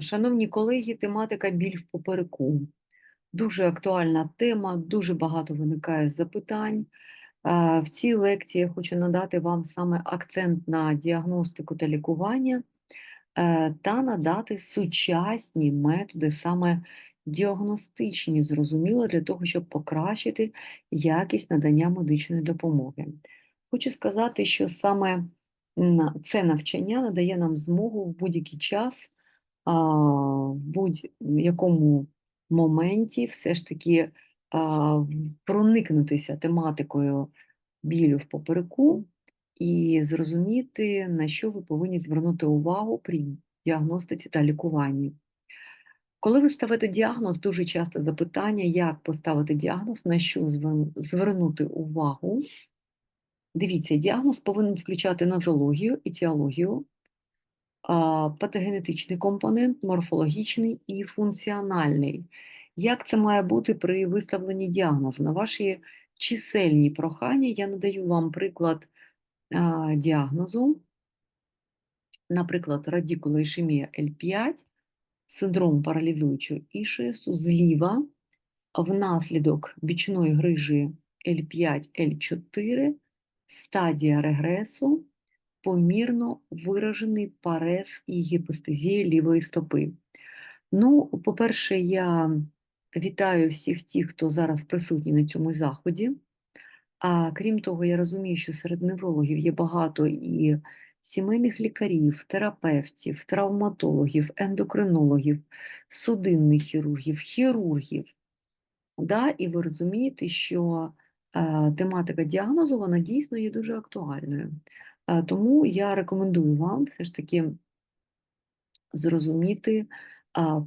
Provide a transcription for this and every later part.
Шановні колеги, тематика біль в попереку. Дуже актуальна тема, дуже багато виникає запитань. В цій лекції я хочу надати вам саме акцент на діагностику та лікування е, та надати сучасні методи, саме діагностичні, зрозуміло, для того, щоб покращити якість надання медичної допомоги. Хочу сказати, що саме це навчання надає нам змогу в будь-який час в будь-якому моменті все ж таки проникнутися тематикою білю в попереку і зрозуміти, на що ви повинні звернути увагу при діагностиці та лікуванні. Коли ви ставите діагноз, дуже часто запитання, як поставити діагноз, на що звернути увагу. Дивіться, діагноз повинен включати нозологію, етіологію, патогенетичний компонент, морфологічний і функціональний. Як це має бути при виставленні діагнозу? На ваші чисельні прохання я надаю вам приклад діагнозу, наприклад, радикулоішемія L5, синдром паралізуючого ішіасу зліва внаслідок бічної грижі L5-L4, стадія регресу, помірно виражений парез і гіпестезія лівої стопи. Ну, по-перше, я вітаю всіх тих, хто зараз присутній на цьому заході. А крім того, я розумію, що серед неврологів є багато і сімейних лікарів, терапевтів, травматологів, ендокринологів, судинних хірургів, хірургів. Да? І ви розумієте, що е, тематика діагнозу вона дійсно є дуже актуальною. Е, тому я рекомендую вам все ж таки зрозуміти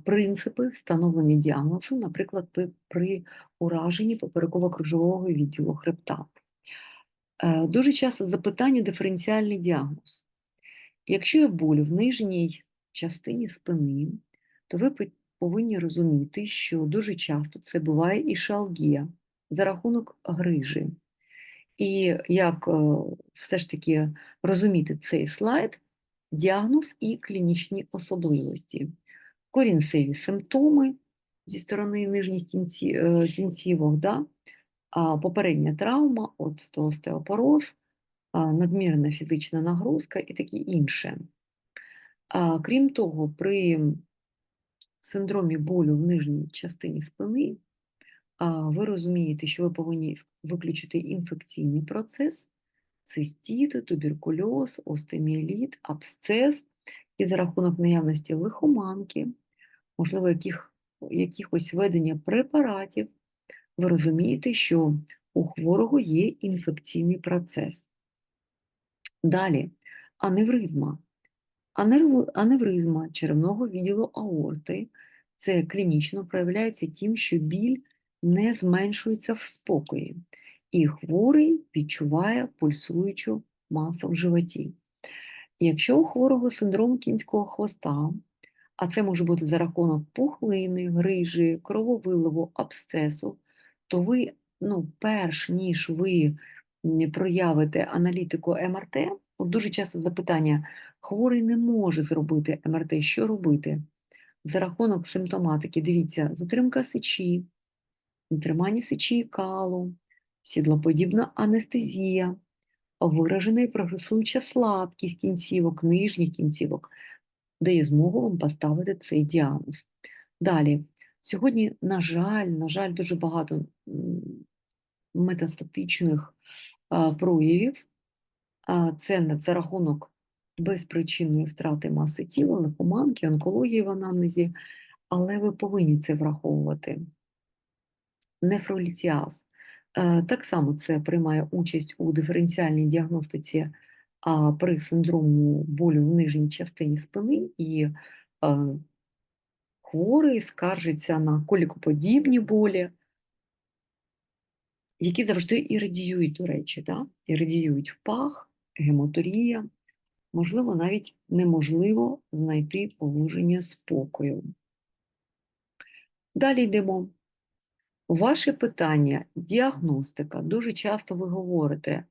принципи встановлення діагнозу, наприклад, при, ураженні попереково-кружового відділу хребта. Е, Дуже часто запитання диференціальний діагноз. Якщо є боль в нижній частині спини, то ви повинні розуміти, що дуже часто це буває і шалгія за рахунок грижі. І як е, все ж таки розуміти цей слайд, діагноз і клінічні особливості, корінцеві симптоми зі сторони нижніх кінці, е, кінцівок, да? а, попередня травма, от остеопороз, надмірна фізична нагрузка і таке інше. А, Крім того, при синдромі болю в нижній частині спини ви розумієте, що ви повинні виключити інфекційний процес, цистіти, туберкульоз, остеоміеліт, абсцес, і за рахунок наявності лихоманки, можливо, яких, якихось введення препаратів, ви розумієте, що у хворого є інфекційний процес. Далі, аневризма. Аневризма черевного відділу аорти це клінічно проявляється тим, що біль не зменшується в спокої, і хворий відчуває пульсуючу масу в животі. Якщо у хворого синдром кінського хвоста, а це може бути за рахунок пухлини, грижі, крововиливу, абсцесу, то ви, ну, перш ніж ви проявите аналітику МРТ, от дуже часто запитання, хворий не може зробити МРТ, що робити? За рахунок симптоматики, дивіться, затримка сечі, нетримання сечі і калу, сідлоподібна анестезія, виражена і прогресуюча слабкість кінцівок, нижніх кінцівок, дає змогу вам поставити цей діагноз. Далі, сьогодні, на жаль, на жаль, дуже багато метастатичних проявів. Це за рахунок безпричинної втрати маси тіла, лихоманки, онкології в анамнезі, але ви повинні це враховувати. Нефролітіаз. Е, Так само це приймає участь у диференціальній діагностиці при синдрому болю в нижній частині спини, і е, хворий скаржиться на колікоподібні болі, які завжди і радіюють, до речі, да? і радіюють в пах, гематурія, можливо, навіть неможливо знайти положення спокою. Далі йдемо. Ваше питання, діагностика. Дуже часто ви говорите,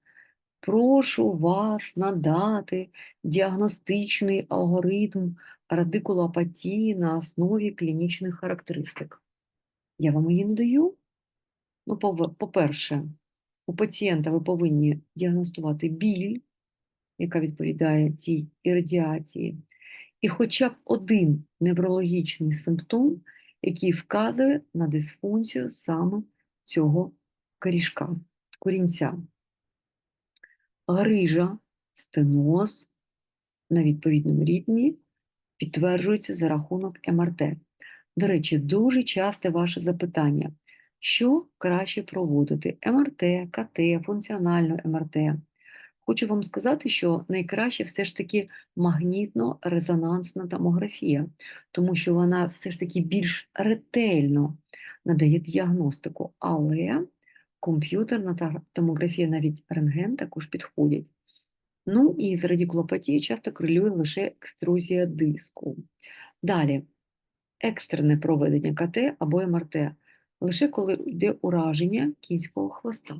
прошу вас надати діагностичний алгоритм радикулопатії на основі клінічних характеристик. Я вам її не даю. Ну, по-перше, у пацієнта ви повинні діагностувати біль, яка відповідає цій іррадіації, і хоча б один неврологічний симптом, який вказує на дисфункцію саме цього корішка, корінця. Грижа, стеноз на відповідному ритмі підтверджується за рахунок МРТ. До речі, дуже часте ваше запитання, що краще проводити? МРТ, КТ, функціональну МРТ. Хочу вам сказати, що найкраще все ж таки магнітно-резонансна томографія, тому що вона все ж таки більш ретельно надає діагностику, але комп'ютерна томографія, навіть рентген також підходять. Ну і з радикулопатією часто корелює лише екструзія диску. Далі, екстрене проведення КТ або МРТ, лише коли йде ураження кінського хвоста.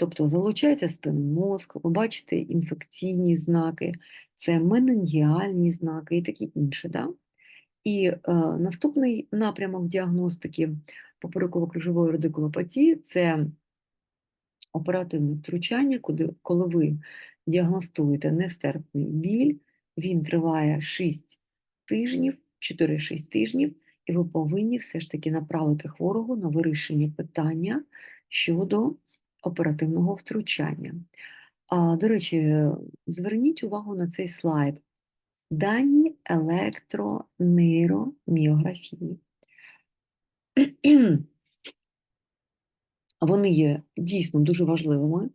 Тобто залучається спинний мозк, ви бачите інфекційні знаки, це менінгіальні знаки і таке інше. Да? І е, наступний напрямок діагностики попереково-крижової радикулопатії це оперативне втручання, куди, коли ви діагностуєте нестерпний біль, він триває 6 тижнів, 4-6 тижнів, і ви повинні все ж таки направити хворого на вирішення питання щодо оперативного втручання. До речі, зверніть увагу на цей слайд. Дані електронейроміографії. Вони є дійсно дуже важливими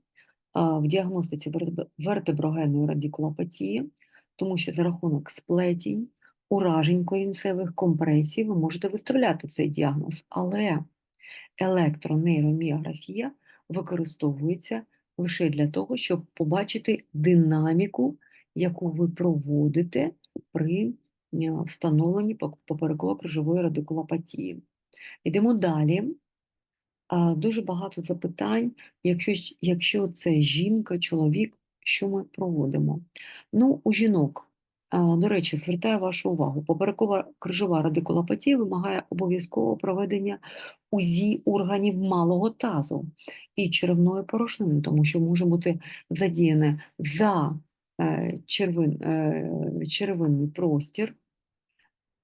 в діагностиці вертеб- вертеброгенної радикулопатії, тому що за рахунок сплетінь, уражень корінцевих компресій ви можете виставляти цей діагноз, але електронейроміографія використовується лише для того, щоб побачити динаміку, яку ви проводите при е, встановленні попереково-крижової радикулопатії. Йдемо далі. Дуже багато запитань, якщо, якщо це жінка, чоловік, що ми проводимо? Ну, у жінок, до речі, звертаю вашу увагу, поперекова крижова радикулопатія вимагає обов'язкового проведення УЗІ органів малого тазу і черевної порошнини, тому що може бути задіяне за е, червин, е, черевинний простір,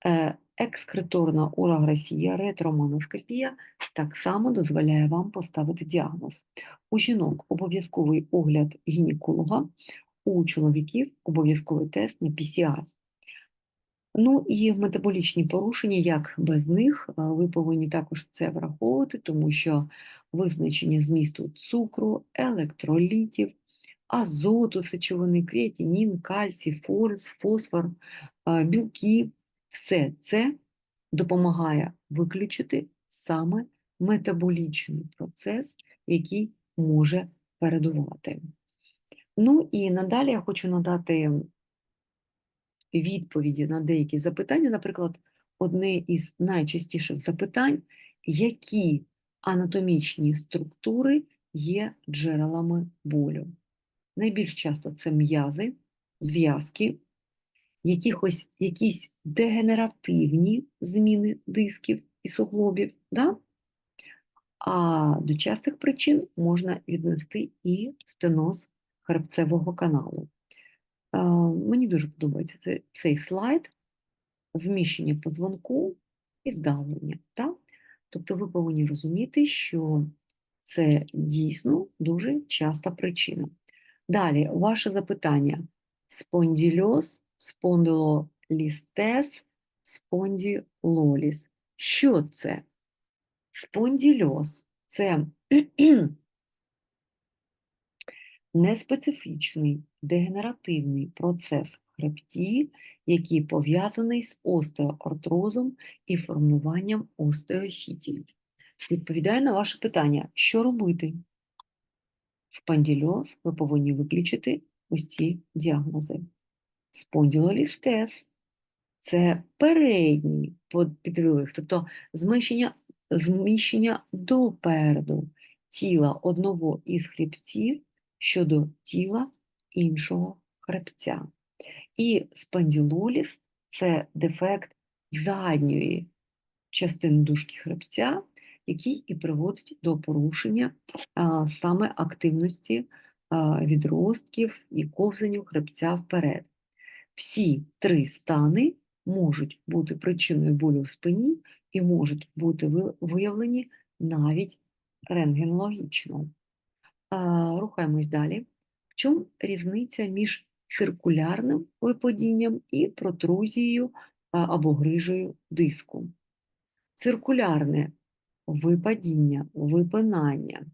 е, екскреторна урографія, ретромоноскопія так само дозволяє вам поставити діагноз. У жінок обов'язковий огляд гінеколога, у чоловіків обов'язковий тест на PCR. Ну і метаболічні порушення, як без них, ви повинні також це враховувати, тому що визначення змісту цукру, електролітів, азоту, сечовини, креатинін, кальцій, форс, фосфор, білки, все це допомагає виключити саме метаболічний процес, який може передувати. Ну і надалі я хочу надати відповіді на деякі запитання. Наприклад, одне із найчастіших запитань, які анатомічні структури є джерелами болю. Найбільш часто це м'язи, зв'язки, якихось, якісь дегенеративні зміни дисків і суглобів. Да? А до частих причин можна віднести і стеноз хребцевого каналу. Мені дуже подобається цей, слайд, зміщення позвонку і здавлення. Так? Тобто ви повинні розуміти, що це дійсно дуже часта причина. Далі, ваше запитання: спондільоз, спондилолістез, спонділоліс. Що це? Спондільоз це неспецифічний дегенеративний процес хребті, який пов'язаний з остеоартрозом і формуванням остеофітів. Відповідаю на ваше питання, що робити? Спондильоз ви повинні виключити ось ці діагнози. Спондилолістез – це передній підвивих, тобто зміщення, зміщення допереду тіла одного із хребців щодо тіла іншого хребця. І спондилоліз це дефект задньої частини дужки хребця, який і приводить до порушення а, саме активності а, відростків і ковзанню хребця вперед. Всі три стани можуть бути причиною болю в спині і можуть бути виявлені навіть рентгенологічно. Рухаємось далі. В чому різниця між циркулярним випадінням і протрузією або грижею диску? Циркулярне випадіння, випинання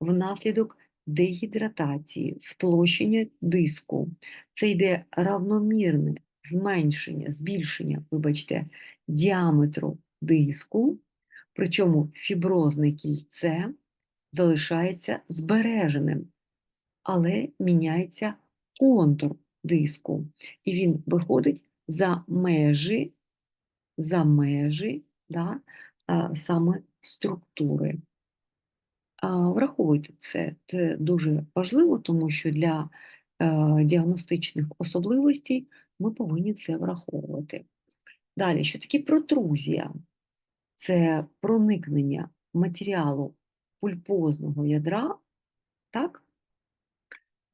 внаслідок дегідратації, сплощення диску. Це йде равномірне зменшення, збільшення, вибачте, діаметру диску, причому фіброзне кільце залишається збереженим, але міняється контур диску, і він виходить за межі, за межі да, саме структури. Враховуйте це, це дуже важливо, тому що для е, діагностичних особливостей ми повинні це враховувати. Далі, що таке протрузія? Це проникнення матеріалу пульпозного ядра, так?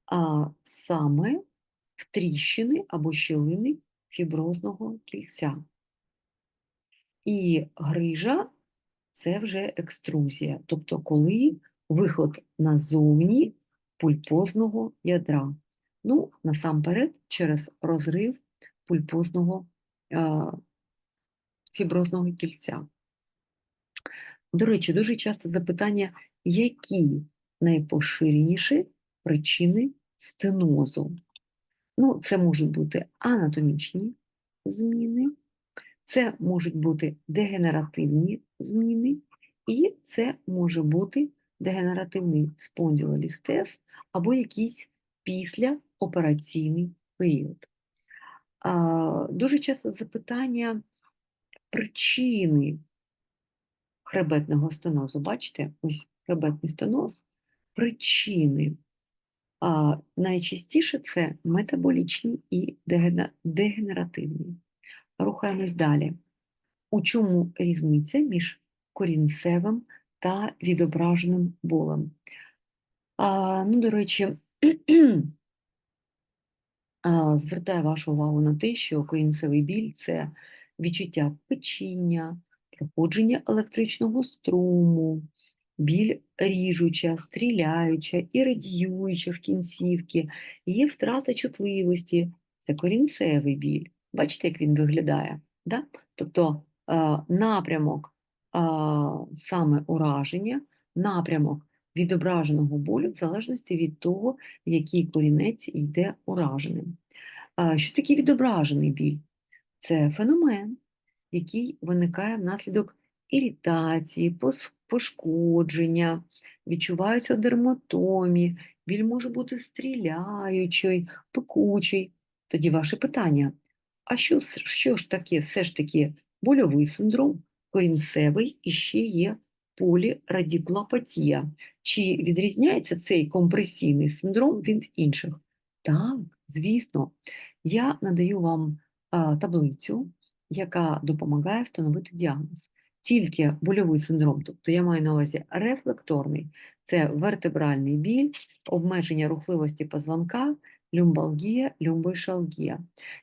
а саме в тріщини або щілини фіброзного кільця. І грижа це вже екструзія, тобто коли виход назовні пульпозного ядра. Ну, насамперед, через розрив пульпозного е, фіброзного кільця. До речі, дуже часто запитання, які найпоширеніші причини стенозу? Ну, це можуть бути анатомічні зміни, це можуть бути дегенеративні зміни, і це може бути дегенеративний спондилолістез або якийсь післяопераційний період. Дуже часто запитання причини хребетного стенозу. Бачите, ось хребетний стеноз, причини. А, Найчастіше це метаболічні і дегенеративні. Рухаємось далі. У чому різниця між корінцевим та відображеним болем? А, ну, до речі, а, звертаю вашу увагу на те, що корінцевий біль це відчуття печіння, проходження електричного струму, біль ріжуча, стріляюча і радіююча в кінцівці, є втрата чутливості, це корінцевий біль. Бачите, як він виглядає? Да? Тобто е, напрямок е, саме ураження, напрямок відображеного болю в залежності від того, який корінець йде ураженим. Що таке відображений біль? Це феномен, який виникає внаслідок іритації, пошкодження, відчуваються дерматомі, біль може бути стріляючий, пекучий. Тоді ваше питання: а що, що ж таке все ж таки больовий синдром, корінцевий і ще є полірадикулопатія? Чи відрізняється цей компресійний синдром від інших? Так, звісно, я надаю вам таблицю, яка допомагає встановити діагноз. Тільки больовий синдром, тобто я маю на увазі рефлекторний, це вертебральний біль, обмеження рухливості позвонка, люмбалгія, люмбойшалгія.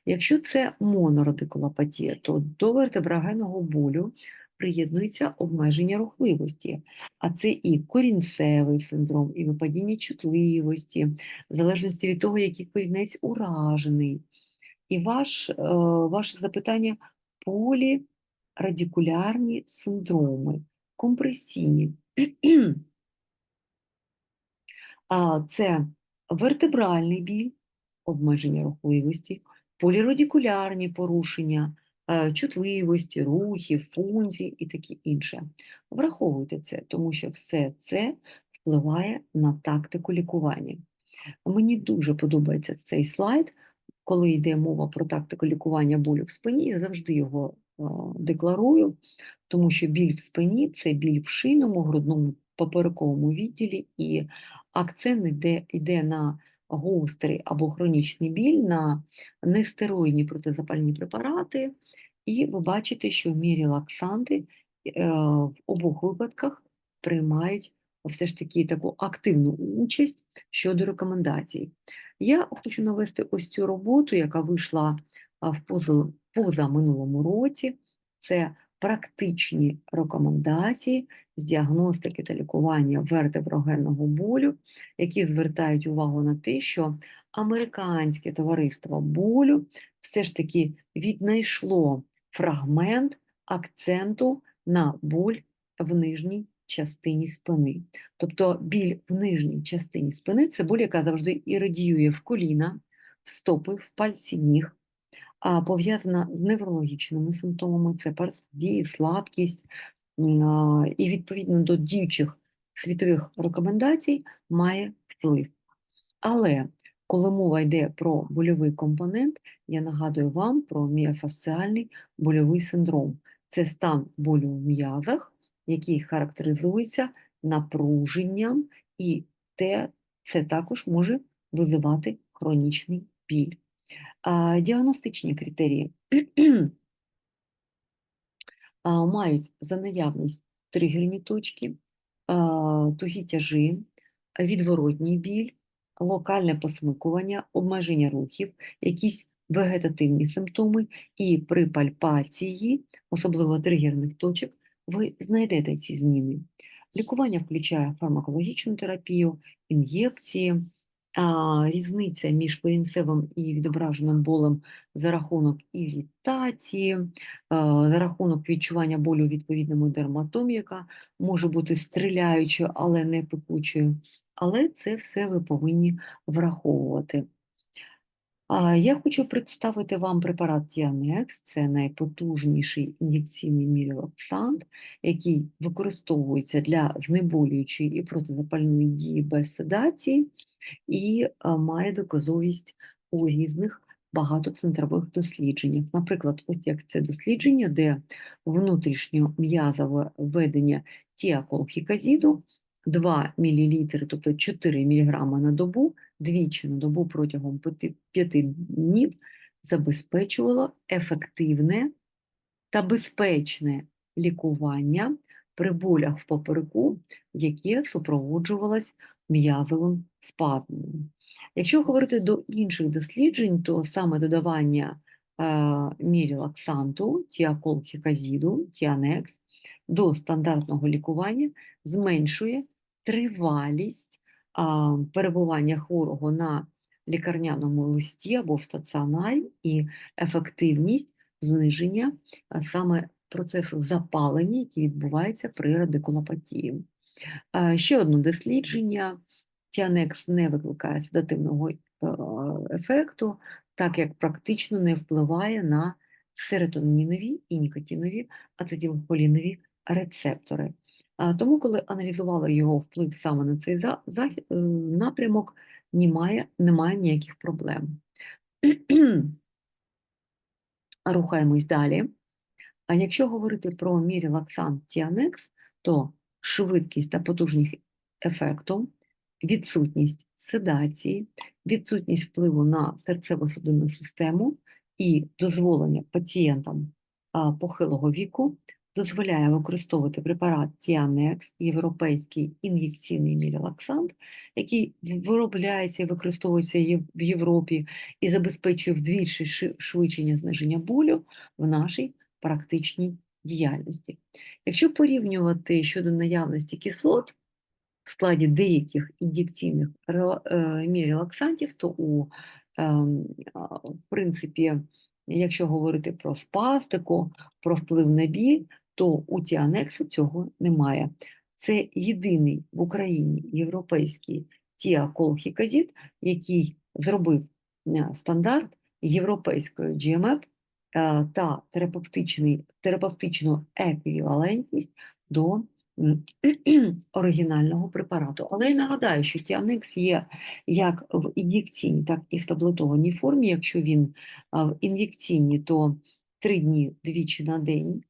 Якщо це монорадикулопатія, то до вертеброгенного болю приєднується обмеження рухливості, а це і корінцевий синдром, і випадіння чутливості, в залежності від того, який корінець уражений. І ваш, е, ваше запитання полірадикулярні синдроми, компресійні. Це вертебральний біль, обмеження рухливості, полірадикулярні порушення, е, чутливості, рухів, функцій і таке інше. Враховуйте це, тому що все це впливає на тактику лікування. Мені дуже подобається цей слайд, коли йде мова про тактику лікування болю в спині, я завжди його декларую, тому що біль в спині це біль в шийному, грудному поперековому відділі, і акцент йде, йде на гострий або хронічний біль на нестероїдні протизапальні препарати, і ви бачите, що мірілаксанти е, в обох випадках приймають все ж таки таку активну участь щодо рекомендацій. Я хочу навести ось цю роботу, яка вийшла в поза, році. Це практичні рекомендації з діагностики та лікування вертеброгенного болю, які звертають увагу на те, що американське товариство болю все ж таки віднайшло фрагмент акценту на боль в нижній частині спини. Тобто біль в нижній частині спини це боль, яка завжди і в коліна, в стопи, в пальці ніг, а пов'язана з неврологічними симптомами, це парсдії, слабкість, і відповідно до діючих світових рекомендацій має вплив. Але коли мова йде про больовий компонент, я нагадую вам про міофасціальний больовий синдром. Це стан болю в м'язах, який характеризується напруженням, і те, це також може визивати хронічний біль. А, Діагностичні критерії мають за наявність тригерні точки, тугі тяжі, відворотній біль, локальне посмикування, обмеження рухів, якісь вегетативні симптоми, і при пальпації, особливо тригерних точок, ви знайдете ці зміни. Лікування включає фармакологічну терапію, ін'єкції, різниця між корінцевим і відображеним болем за рахунок іритації, за рахунок відчування болю відповідному дерматомі, яка може бути стріляючою, але не пекучою. Але це все ви повинні враховувати. Я хочу представити вам препарат Тіанекс, це найпотужніший ін'єкційний мірілоксант, який використовується для знеболюючої і протизапальної дії без седації і має доказовість у різних багатоцентрових дослідженнях. Наприклад, ось як це дослідження, де внутрішньом'язове введення тіаколхіказіду 2 мл, тобто 4 мг на добу, двічі на добу протягом 5 днів забезпечувало ефективне та безпечне лікування при болях в попереку, яке супроводжувалось м'язовим спазмом. Якщо говорити до інших досліджень, то саме додавання е, мірілаксанту, тіаколхіказіду, тіанекс до стандартного лікування зменшує тривалість перебування хворого на лікарняному листі або в стаціонарі і ефективність зниження саме процесу запалення, який відбувається при радикулопатії. Ще одне дослідження. Тіанекс не викликає седативного ефекту, так як практично не впливає на серотонінові і нікотинові ацетилхолінові рецептори. Тому, коли аналізували його вплив саме на цей е, напрямок, немає, немає ніяких проблем. Рухаємось далі. А якщо говорити про мірілаксант Тіанекс, то швидкість та потужність ефекту, відсутність седації, відсутність впливу на серцево-судинну систему і дозволення пацієнтам похилого віку дозволяє використовувати препарат Тіанекс, європейський ін'єкційний мірілаксант, який виробляється і використовується в Європі і забезпечує вдвічі швидшення зниження болю в нашій практичній діяльності. Якщо порівнювати щодо наявності кислот в складі деяких ін'єкційних е, мірілаксантів, то у ем, в принципі, якщо говорити про спастику, про вплив на біль, то у Тіанексу цього немає. Це єдиний в Україні європейський тіаколхіказід, який зробив е, стандарт європейської GMF е, та терапевтичну еквівалентність до оригінального препарату. Але я нагадаю, що Тіанекс є як в ін'єкційній, так і в таблетованій формі. Якщо він в ін'єкційній, то 3 дні двічі на день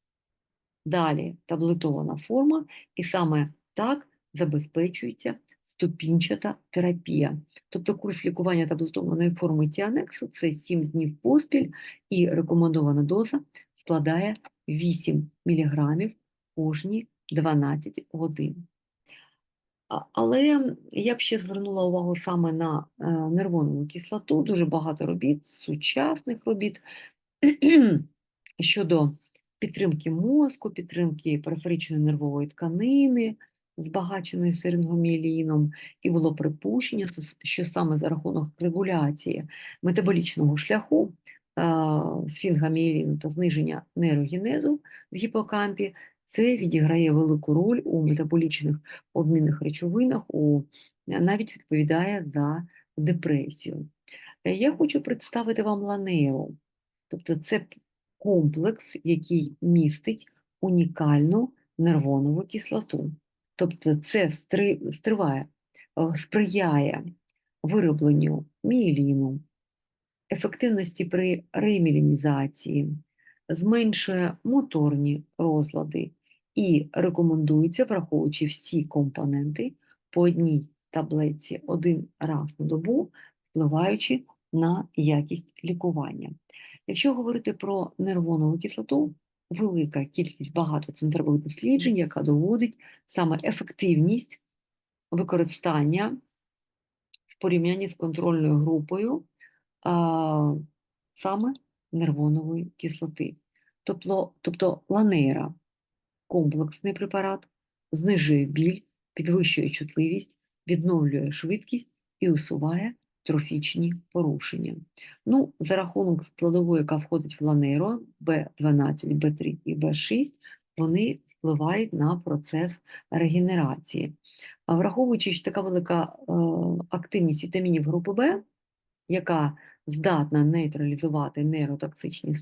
Далі таблетована форма, і саме так забезпечується ступінчата терапія. Тобто курс лікування таблетованої форми тіанексу це 7 днів поспіль, і рекомендована доза складає 8 мг кожні 12 годин. Але я б ще звернула увагу саме на е, нервонову кислоту. Дуже багато робіт, сучасних робіт щодо підтримки мозку, підтримки периферичної нервової тканини, збагаченої сирингоміеліном, і було припущення, що саме за рахунок регуляції метаболічного шляху сфінгоміеліну та зниження нейрогенезу в гіпокампі, це відіграє велику роль у метаболічних обмінних речовинах, у, навіть відповідає за депресію. Е, Я хочу представити вам ланеру. Тобто це комплекс, який містить унікальну нервонову кислоту. Тобто це стриває, е, сприяє виробленню міеліну, ефективності при ремілінізації, зменшує моторні розлади і рекомендується, враховуючи всі компоненти по одній таблетці один раз на добу, впливаючи на якість лікування. Якщо говорити про нервонову кислоту, велика кількість багатоцентрових досліджень, яка доводить саме ефективність використання в порівнянні з контрольною групою а, саме нервонової кислоти. Тобто, тобто ланейра комплексний препарат, знижує біль, підвищує чутливість, відновлює швидкість і усуває трофічні порушення. Ну, за рахунок складової, яка входить в ланейро, B12, B3 і B6, вони впливають на процес регенерації. А враховуючи, що така велика е, активність вітамінів групи В, яка здатна нейтралізувати нейротоксичні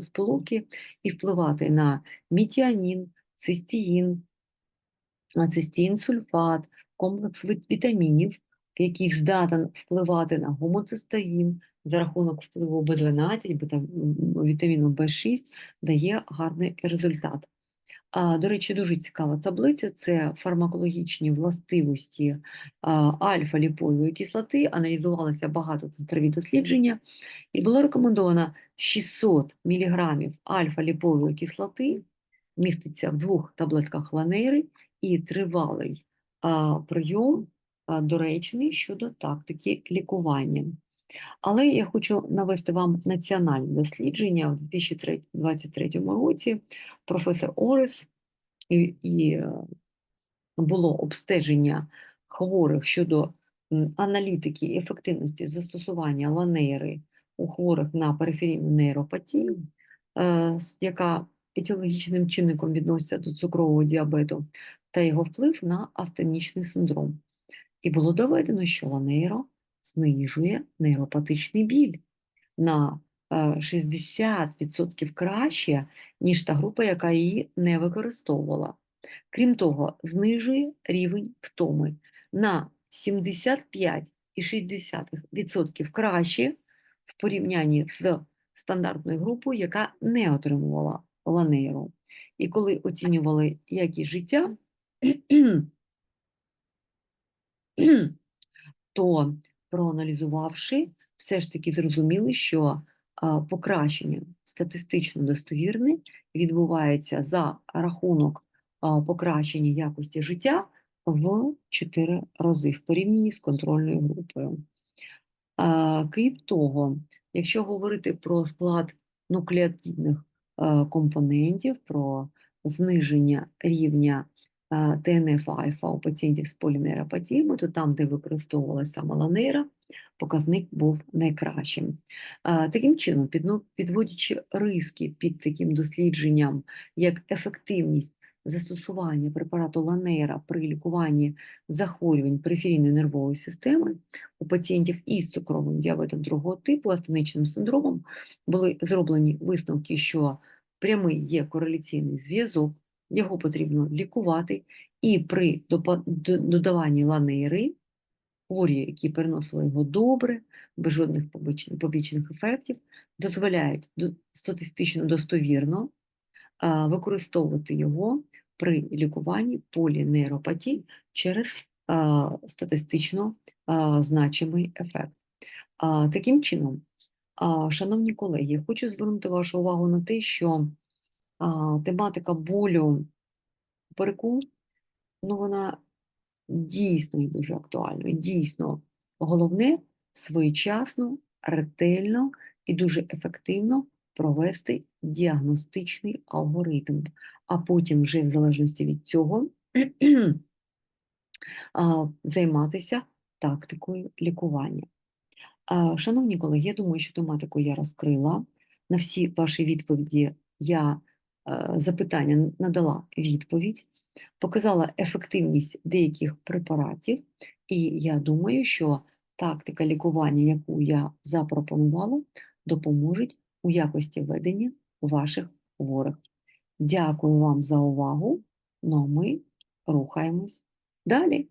сполуки і впливати на мітіанін, цистеїн, а цистеїн сульфат, комплекс вітамінів, який здатен впливати на гомоцистеїн за рахунок впливу В12, бета- вітаміну В6, дає гарний результат. А, до речі, дуже цікава таблиця це фармакологічні властивості альфа-ліпової кислоти. Аналізувалося багатоцентрові дослідження, і було рекомендовано 600 мг альфа-ліпової кислоти міститься в двох таблетках ланейри і тривалий а, прийом доречний щодо тактики лікування. Але я хочу навести вам національне дослідження в 2023 році. Професор Орес і, і е, було обстеження хворих щодо аналітики ефективності застосування ланейри у хворих на периферійну нейропатію, е, яка етіологічним чинником відноситься до цукрового діабету, та його вплив на астенічний синдром. І було доведено, що ланейро знижує нейропатичний біль на е, 60% краще, ніж та група, яка її не використовувала. Крім того, знижує рівень втоми на 75,6% краще в порівнянні з стандартною групою, яка не отримувала ланейру. І коли оцінювали якість життя, то проаналізувавши, все ж таки зрозуміли, що покращення статистично достовірне відбувається за рахунок покращення якості життя в 4 рази в порівнянні з контрольною групою. Крім того, якщо говорити про склад нуклеотидних компонентів, про зниження рівня е, ТНФ-альфа у пацієнтів з полінейропатіями, то там, де використовувалася саме ланейра, показник був найкращим. Таким чином, підводячи риски під таким дослідженням, як ефективність застосування препарату ланейра при лікуванні захворювань периферійної нервової системи, у пацієнтів із цукровим діабетом другого типу, астеничним синдромом, були зроблені висновки, що прямий є кореляційний зв'язок, його потрібно лікувати, і при додаванні ланейри хворі, які переносили його добре, без жодних побічних, ефектів, дозволяють статистично достовірно використовувати його при лікуванні полінейропатій через статистично значимий ефект. Таким чином, шановні колеги, хочу звернути вашу увагу на те, що тематика болю попереку, ну вона дійсно і дуже актуальна. Дійсно, головне своєчасно, ретельно і дуже ефективно провести діагностичний алгоритм, а потім вже в залежності від цього займатися тактикою лікування. Шановні колеги, я думаю, що тематику я розкрила. На всі ваші відповіді я запитання надала відповідь, показала ефективність деяких препаратів, і я думаю, що тактика лікування, яку я запропонувала, допоможе у якості ведення ваших хворих. Дякую вам за увагу. Ну а ми рухаємось далі.